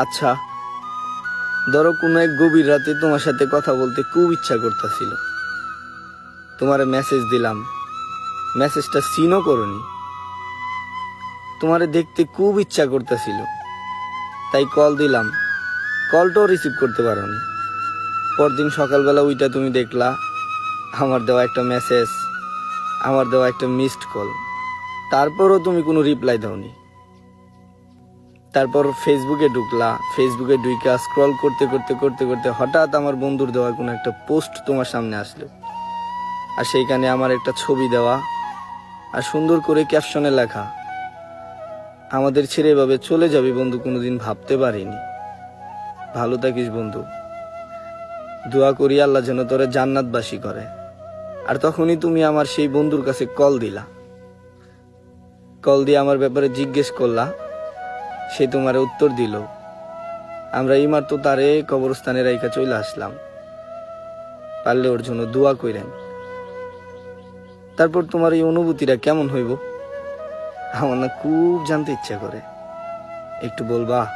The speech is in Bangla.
আচ্ছা ধরো কোনো এক গভীর রাতে তোমার সাথে কথা বলতে খুব ইচ্ছা করতেছিল। তোমার মেসেজ দিলাম। মেসেজটা সিনও করনি। তোমারে দেখতে খুব ইচ্ছা করতেছিল। তাই কল দিলাম। কলটাও রিসিভ করতে পারোনি। পরদিন সকালবেলা ওইটা তুমি দেখলা, আমার দেওয়া একটা মেসেজ আমার দেওয়া একটা মিসড কল তারপরও তুমি কোনো রিপ্লাই দাওনি। তারপর ফেসবুকে ঢুকলা। ফেসবুকে ঢুইকা স্ক্রল করতে করতে করতে করতে হঠাৎ আমার বন্ধুর দেওয়া কোনো একটা পোস্ট তোমার সামনে আসলো। আর সেইখানে আমার একটা ছবি দেওয়া আর সুন্দর করে ক্যাপশনে লেখা, আমাদের ছেড়ে এভাবে চলে যাবে বন্ধু, কোনোদিন ভাবতে পারিনি। ভালো থাকিস বন্ধু। দোয়া করি আল্লাহ যেন তোরে জান্নাতবাসী করে। আর তখনই তুমি আমার সেই বন্ধুর কাছে কল দিলা। কল দিয়ে আমার ব্যাপারে জিজ্ঞেস করলা সে তোমার উত্তর দিল। আমরা এই মাত্র তারে কবরস্থানের রাইকা চলে আসলাম। পারলে ওর জন্য দোয়া কইরেন। তারপর তোমার এই অনুভূতিটা কেমন হইব? আমার না খুব জানতে ইচ্ছা করে। একটু বলবা?